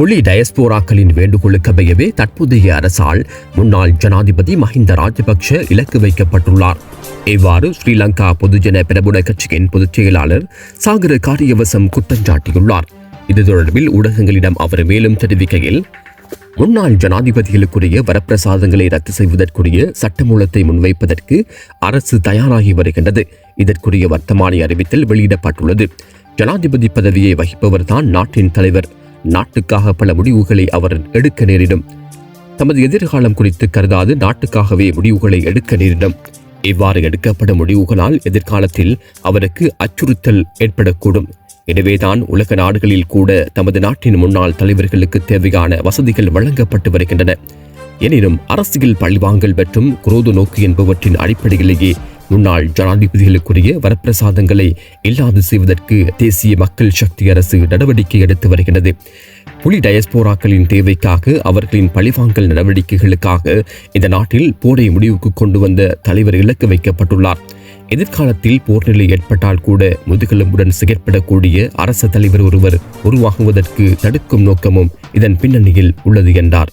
புலி டயஸ்போராக்களின் வேண்டுகோளுக்கமையவே தற்போதைய அரசால் முன்னாள் ஜனாதிபதி மஹிந்த ராஜபக்ஷ இலக்கு வைக்கப்பட்டுள்ளார். இவ்வாறு ஸ்ரீலங்கா பொதுஜன பிரபுண கட்சியின் பொதுச் செயலாளர் சாகர காரியவசம் குற்றஞ்சாட்டியுள்ளார் இது தொடர்பில் ஊடகங்களிடம் அவர் மேலும் தெரிவிக்கையில் முன்னாள் ஜனாதிபதிகளுக்குரிய வரப்பிரசாதங்களை ரத்து செய்வதற்குரிய சட்டமூலத்தை முன்வைப்பதற்கு அரசு தயாராகி வருகின்றது. இதற்குரிய வர்த்தமானி அறிவித்தல் வெளியிடப்பட்டுள்ளது. ஜனாதிபதி பதவியை வகிப்பவர்தான் நாட்டின் தலைவர். நாட்டுக்காக பல முடிவுகளை அவர் எடுக்க நேரிடும். தமது எதிர்காலம் குறித்து கருதாது நாட்டுக்காகவே முடிவுகளை எடுக்க நேரிடும். இவ்வாறு எடுக்கப்படும் முடிவுகளால் எதிர்காலத்தில் அவருக்கு அச்சுறுத்தல் ஏற்படக்கூடும். எனவேதான் உலக நாடுகளில் கூட தமது நாட்டின் முன்னாள் தலைவர்களுக்கு தேவையான வசதிகள் வழங்கப்பட்டு வருகின்றன. எனினும் அரசியல் பழிவாங்கல் மற்றும் குரோத நோக்கு என்பவற்றின் அடிப்படையிலேயே முன்னாள் ஜனாதிபதிகளுக்குரிய வரப்பிரசாதங்களை இல்லாது செய்வதற்கு தேசிய மக்கள் சக்தி அரசு நடவடிக்கை எடுத்து வருகிறது. புலி டயஸ்போராக்களின் தேவைக்காக அவர்களின் பழிவாங்கல் நடவடிக்கைகளுக்காக இந்த நாட்டில் போரை முடிவுக்கு கொண்டு வந்த தலைவர் இலக்கு வைக்கப்பட்டுள்ளார். எதிர்காலத்தில் போர்நிலை ஏற்பட்டால் கூட முதுகெலும்புடன் செயற்படக்கூடிய அரச தலைவர் ஒருவர் உருவாகுவதற்கு தடுக்கும் நோக்கமும் இதன் பின்னணியில் உள்ளது என்றார்.